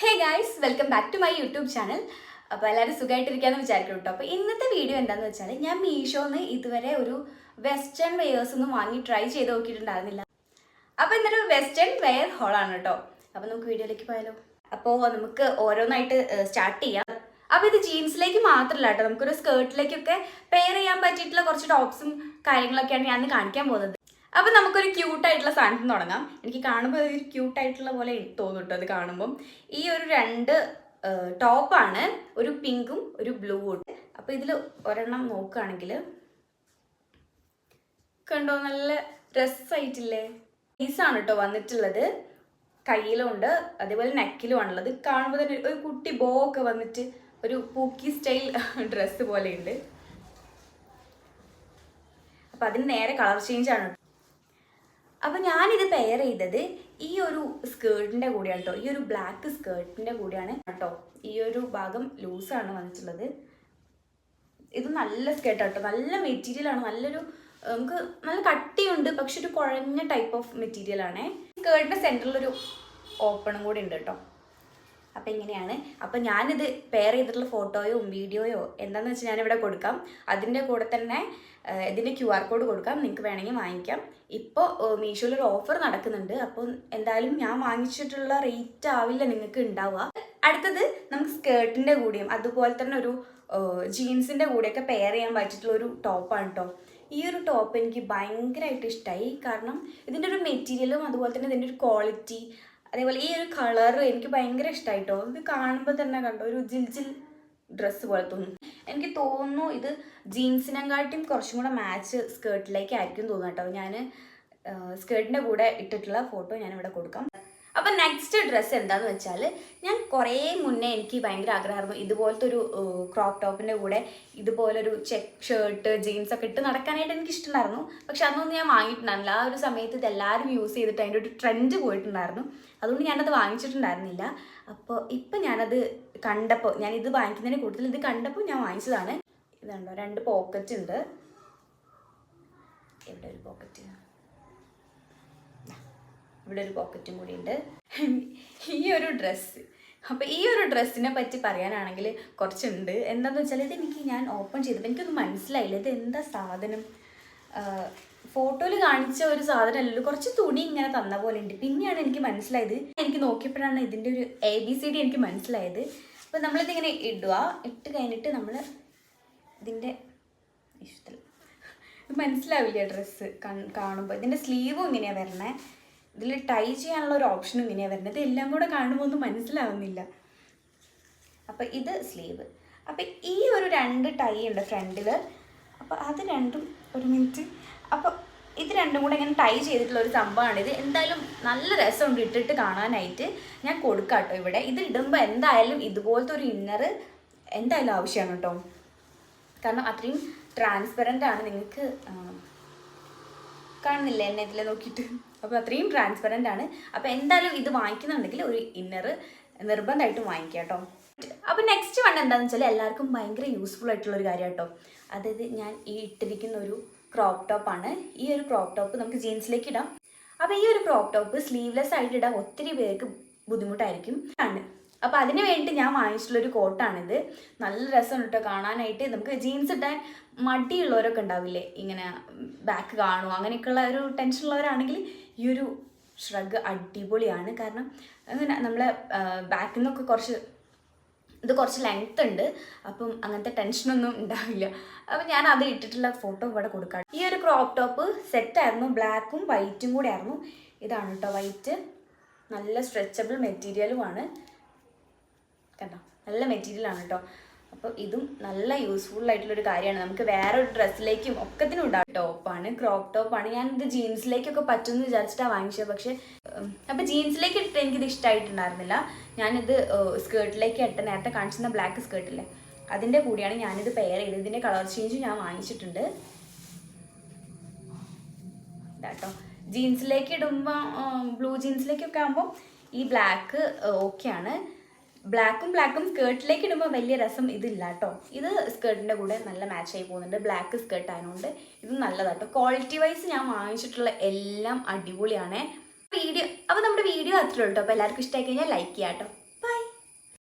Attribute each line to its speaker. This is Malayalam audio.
Speaker 1: Hey guys welcome back to my YouTube channel അപ്പോൾ എല്ലാവരും സുഖമായിട്ടിരിക്കാന്ന് വിചാരിക്കും കേട്ടോ അപ്പോൾ ഇന്നത്തെ വീഡിയോ എന്താന്ന് വെച്ചാൽ ഞാൻ മീഷോന്ന് ഇതുവരെ ഒരു വെസ്റ്റേൺ വെയേഴ്സ് ഒന്നും വാങ്ങി ട്രൈ ചെയ്ത് നോക്കിയിട്ടുണ്ടായിരുന്നില്ല. അപ്പോൾ ഇന്നൊരു വെസ്റ്റേൺ വെയർ ഹോളാണ് കേട്ടോ അപ്പോൾ നമുക്ക് വീഡിയോയിലേക്ക് പോയാലോ. അപ്പോൾ നമുക്ക് ഓരോന്നായിട്ട് സ്റ്റാർട്ട് ചെയ്യാം. അപ്പോൾ ഇത് ജീൻസിലേക്ക് മാത്രമല്ല കേട്ടോ നമുക്കൊരു സ്കേർട്ടിലേക്കൊക്കെ പെയർ ചെയ്യാൻ പറ്റിയിട്ടുള്ള കുറച്ച് ടോപ്സും കാര്യങ്ങളൊക്കെയാണ് ഞാൻ കാണിക്കാൻ പോകുന്നത്. അപ്പം നമുക്കൊരു ക്യൂട്ടായിട്ടുള്ള സാധനത്തിൽ തുടങ്ങാം. എനിക്ക് കാണുമ്പോൾ ഒരു ക്യൂട്ടായിട്ടുള്ള പോലെ തോന്നും അത് കാണുമ്പം. ഈ ഒരു രണ്ട് ടോപ്പാണ് ഒരു പിങ്കും ഒരു ബ്ലൂവും അപ്പോൾ ഇതിൽ ഒരെണ്ണം നോക്കുകയാണെങ്കിൽ കണ്ടോ നല്ല രസമായിട്ടില്ലേ പീസാണ് കേട്ടോ വന്നിട്ടുള്ളത്. കയ്യിലുണ്ട് അതേപോലെ നെക്കിലും ആണുള്ളത്. കാണുമ്പോൾ തന്നെ ഒരു കുട്ടി ബോ ഒക്കെ വന്നിട്ട് ഒരു പൂക്കി സ്റ്റൈൽ ഡ്രസ്സ് പോലെയുണ്ട് അപ്പം അതിന് നേരെ കളർ ചേഞ്ച് ആണ് അപ്പം ഞാനിത് പെയർ ചെയ്തത് ഈ ഒരു സ്കേർട്ടിന്റെ കൂടെയാണ് കേട്ടോ ഈ ഒരു ബ്ലാക്ക് സ്കേർട്ടിന്റെ കൂടെയാണ് കേട്ടോ ഈ ഒരു ഭാഗം ലൂസാണ് വന്നിട്ടുള്ളത്. ഇത് നല്ല സ്കേർട്ട് കേട്ടോ നല്ല മെറ്റീരിയലാണ് നല്ലൊരു നമുക്ക് നല്ല കട്ടിയുണ്ട് പക്ഷെ ഒരു കുഴഞ്ഞ ടൈപ്പ് ഓഫ് മെറ്റീരിയൽ ആണേ. സ്കേർട്ടിന്റെ സെന്ററിലൊരു ഓപ്പണും കൂടി ഉണ്ട് കേട്ടോ അപ്പം ഇങ്ങനെയാണ്. അപ്പം ഞാനിത് പെയർ ചെയ്തിട്ടുള്ള ഫോട്ടോയോ വീഡിയോയോ എന്താണെന്ന് വെച്ചാൽ ഞാനിവിടെ കൊടുക്കാം. അതിന്റെ കൂടെ തന്നെ ഇതിന്റെ ക്യു ആർ കോഡ് കൊടുക്കാം. നിങ്ങൾക്ക് വേണമെങ്കിൽ വാങ്ങിക്കാം. ഇപ്പോൾ മീഷോയിൽ ഒരു ഓഫർ നടക്കുന്നുണ്ട്. അപ്പോൾ എന്തായാലും ഞാൻ വാങ്ങിച്ചിട്ടുള്ള റേറ്റ് ആവില്ല നിങ്ങൾക്ക് ഉണ്ടാവുക അടുത്തത് നമുക്ക് സ്കേർട്ടിന്റെ കൂടെയും അതുപോലെ തന്നെ ഒരു ജീൻസിന്റെ കൂടെയൊക്കെ പെയർ ചെയ്യാൻ പറ്റിയിട്ടുള്ള ഒരു ടോപ്പാണ് കേട്ടോ ഈ ഒരു ടോപ്പ് എനിക്ക് ഭയങ്കരമായിട്ട് ഇഷ്ടമായി കാരണം ഇതിന്റെ ഒരു മെറ്റീരിയലും അതുപോലെ തന്നെ ഇതിന്റെ ഒരു ക്വാളിറ്റി അതേപോലെ ഈ ഒരു കളർ എനിക്ക് ഭയങ്കര ഇഷ്ടമായിട്ടോ ഇത് കാണുമ്പോൾ തന്നെ കണ്ടോ ഒരു ജിൽജിൽ ജിൽ ഡ്രസ്സ് പോലെ തോന്നും. എനിക്ക് തോന്നുന്നു ഇത് ജീൻസിനെക്കാട്ടിയും കുറച്ചും കൂടെ മാച്ച് സ്കേർട്ടിലേക്കായിരിക്കും തോന്നുന്നു കേട്ടോ. ഞാൻ സ്കേർട്ടിന്റെ കൂടെ ഇട്ടിട്ടുള്ള ഫോട്ടോ ഞാനിവിടെ കൊടുക്കാം. അപ്പം നെക്സ്റ്റ് ഡ്രസ്സ് എന്താന്ന് വെച്ചാൽ ഞാൻ കുറേ മുന്നേ എനിക്ക് ഭയങ്കര ആഗ്രഹമായിരുന്നു ഇതുപോലത്തെ ഒരു ക്രോപ്പ് ടോപ്പിന്റെ കൂടെ ഇതുപോലൊരു ചെക്ക് ഷർട്ട് ജീൻസ് ഒക്കെ ഇട്ട് നടക്കാനായിട്ട് എനിക്ക് ഇഷ്ടമുണ്ടായിരുന്നു പക്ഷെ അതൊന്നും ഞാൻ വാങ്ങിയിട്ടുണ്ടായിരുന്നില്ല. ആ ഒരു സമയത്ത് ഇതെല്ലാവരും യൂസ് ചെയ്തിട്ട് അതിന്റെ ഒരു ട്രെൻഡ് പോയിട്ടുണ്ടായിരുന്നു. അതുകൊണ്ട് ഞാനത് വാങ്ങിച്ചിട്ടുണ്ടായിരുന്നില്ല. അപ്പോൾ ഇപ്പം ഞാനത് കണ്ടപ്പോൾ ഞാൻ ഇത് വാങ്ങിക്കുന്നതിന് കൂടുതൽ ഇത് കണ്ടപ്പോൾ ഞാൻ വാങ്ങിച്ചതാണ്. ഇതുണ്ടോ രണ്ട് പോക്കറ്റ് ഉണ്ട്. എവിടെ ഒരു പോക്കറ്റ് ഇവിടെ ഒരു പോക്കറ്റും കൂടി ഉണ്ട്. ഈ ഒരു ഡ്രസ്സ് അപ്പോൾ ഈ ഒരു ഡ്രസ്സിനെ പറ്റി പറയാനാണെങ്കിൽ കുറച്ചുണ്ട്. എന്താണെന്ന് വെച്ചാൽ ഇത് എനിക്ക് ഞാൻ ഓപ്പൺ ചെയ്തപ്പോൾ എനിക്കൊന്നും മനസ്സിലായില്ല. ഇത് എന്താ സാധനം ഫോട്ടോയിൽ കാണിച്ച ഒരു സാധനമല്ലല്ലോ കുറച്ച് തുണി ഇങ്ങനെ തന്ന പോലെ ഉണ്ട്. പിന്നെയാണ് എനിക്ക് മനസ്സിലായത്. എനിക്ക് നോക്കിയപ്പോഴാണ് ഇതിന്റെ ഒരു എ ബി സി ഡി എനിക്ക് മനസ്സിലായത്. അപ്പോൾ നമ്മളിതിങ്ങനെ ഇടുക. ഇട്ട് കഴിഞ്ഞിട്ട് നമ്മൾ ഇതിന്റെ ഇഷ്ടം മനസ്സിലാവില്ല ഡ്രസ്സ് കാണുമ്പോൾ ഇതിന്റെ സ്ലീവും ഇങ്ങനെയാണ് വരണേ. ഇതിൽ ടൈ ചെയ്യാനുള്ള ഒരു ഓപ്ഷൻ ഇങ്ങനെയാണ് വരുന്നത്. ഇതെല്ലാം കൂടെ കാണുമ്പോൾ ഒന്നും മനസ്സിലാവുന്നില്ല. അപ്പോൾ ഇത് സ്ലീവ് അപ്പോൾ ഈ ഒരു രണ്ട് ടൈ ഉണ്ട് ഫ്രണ്ടിൽ അപ്പോൾ അത് രണ്ടും ഒരു മിനിറ്റ് അപ്പോൾ ഇത് രണ്ടും കൂടെ ഇങ്ങനെ ടൈ ചെയ്തിട്ടുള്ള ഒരു സംഭവമാണ് ഇത്. എന്തായാലും നല്ല രസമുണ്ട് ഇട്ടിട്ട് കാണാനായിട്ട്. ഞാൻ കൊടുക്കാം കേട്ടോ ഇവിടെ. ഇത് ഇടുമ്പോൾ എന്തായാലും ഇതുപോലത്തെ ഒരു ഇന്നർ എന്തായാലും ആവശ്യമാണ് കേട്ടോ. കാരണം അത്രയും ട്രാൻസ്പെറന്റ് ആണ്. നിങ്ങൾക്ക് കാണുന്നില്ല എന്നെ ഇതിൽ നോക്കിയിട്ട്? അപ്പോൾ അത്രയും ട്രാൻസ്പെറന്റ് ആണ്. അപ്പോൾ എന്തായാലും ഇത് വാങ്ങിക്കുന്നുണ്ടെങ്കിൽ ഒരു ഇന്നർ നിർബന്ധമായിട്ടും വാങ്ങിക്കുക കേട്ടോ. അപ്പോൾ നെക്സ്റ്റ് വൺ എന്താണെന്ന് വെച്ചാൽ എല്ലാവർക്കും ഭയങ്കര യൂസ്ഫുൾ ആയിട്ടുള്ള ഒരു കാര്യം കേട്ടോ. അതായത് ഞാൻ ഈ ഇട്ടിരിക്കുന്ന ഒരു ക്രോപ്പ് ആണ്. ഈ ഒരു ക്രോപ്പ് ടോപ്പ് നമുക്ക് ജീൻസിലേക്ക് ഇടാം. അപ്പോൾ ഈ ഒരു ക്രോപ്പ് ടോപ്പ് സ്ലീവ്ലെസ് ആയിട്ട് ഇടാൻ ഒത്തിരി പേർക്ക് ബുദ്ധിമുട്ടായിരിക്കും. ആണ്. അപ്പോൾ അതിന് വേണ്ടി ഞാൻ വാങ്ങിച്ചിട്ടുള്ള ഒരു കോട്ടാണിത് നല്ല രസം കേട്ടോ കാണാനായിട്ട്. നമുക്ക് ജീൻസ് ഇട്ടാൻ മടിയുള്ളവരൊക്കെ ഉണ്ടാവില്ലേ? ഇങ്ങനെ ബാക്ക് കാണുമോ അങ്ങനെയൊക്കെയുള്ള ഒരു ടെൻഷൻ ഉള്ളവരാണെങ്കിൽ ഈ ഒരു ഷ്രഗ് അടിപൊളിയാണ്. കാരണം അങ്ങനെ നമ്മളെ ബാക്കിൽ നിന്നൊക്കെ കുറച്ച് ഇത് കുറച്ച് ലെങ്ത് ഉണ്ട്. അപ്പം അങ്ങനത്തെ ടെൻഷനൊന്നും ഉണ്ടാവില്ല. അപ്പം ഞാൻ അത് ഇട്ടിട്ടുള്ള ഫോട്ടോ ഇവിടെ കൊടുക്കാം. ഈ ഒരു ക്രോപ്പ് ടോപ്പ് സെറ്റായിരുന്നു ബ്ലാക്കും വൈറ്റും കൂടെ ആയിരുന്നു. ഇതാണ് കേട്ടോ വൈറ്റ് നല്ല സ്ട്രെച്ചബിൾ മെറ്റീരിയലുമാണ് കണ്ടോ? നല്ല മെറ്റീരിയലാണ് കേട്ടോ അപ്പോൾ ഇതും നല്ല യൂസ്ഫുൾ ആയിട്ടുള്ളൊരു കാര്യമാണ്. നമുക്ക് വേറെ ഒരു ഡ്രസ്സിലേക്കും ഒക്കത്തിനും ഉണ്ടാവും. ടോപ്പാണ് ക്രോപ്പ് ടോപ്പാണ് ഇത് ജീൻസിലേക്കൊക്കെ പറ്റുമെന്ന് വിചാരിച്ചിട്ടാണ് വാങ്ങിച്ചത്. പക്ഷേ അപ്പോൾ ജീൻസിലേക്ക് ഇട്ടിട്ട് എനിക്കിത് ഇഷ്ടമായിട്ടുണ്ടായിരുന്നില്ല ഞാനിത് സ്കേർട്ടിലേക്ക് ഇട്ട നേരത്തെ കാണിച്ചിരുന്ന ബ്ലാക്ക് സ്കേർട്ടില്ലേ അതിന്റെ കൂടിയാണ് ഞാനിത് പെയർ ചെയ്തത്. ഇതിന്റെ കളർ ചേഞ്ച് ഞാൻ വാങ്ങിച്ചിട്ടുണ്ട്. ഇതാട്ടോ ജീൻസിലേക്ക് ഇടുമ്പോൾ ബ്ലൂ ജീൻസിലേക്കൊക്കെ ആകുമ്പോൾ ഈ ബ്ലാക്ക് ഓക്കെയാണ് ബ്ലാക്കും ബ്ലാക്കും സ്കേർട്ടിലേക്ക് ഇടുമ്പോൾ വലിയ രസം ഇതില്ല കേട്ടോ ഇത് സ്കേർട്ടിന്റെ കൂടെ നല്ല മാച്ച് ആയി പോകുന്നുണ്ട്. ബ്ലാക്ക് സ്കേർട്ട് ആയതുകൊണ്ട് ഇത് നല്ലതാട്ടോ ക്വാളിറ്റി വൈസ് ഞാൻ വാങ്ങിച്ചിട്ടുള്ള എല്ലാം അടിപൊളിയാണ്. വീഡിയോ അപ്പോൾ നമ്മുടെ വീഡിയോ അത്രേ ഉള്ളൂ കേട്ടോ അപ്പോൾ എല്ലാവർക്കും ഇഷ്ടമായി കഴിഞ്ഞാൽ ലൈക്ക് ചെയ്യാം കേട്ടോ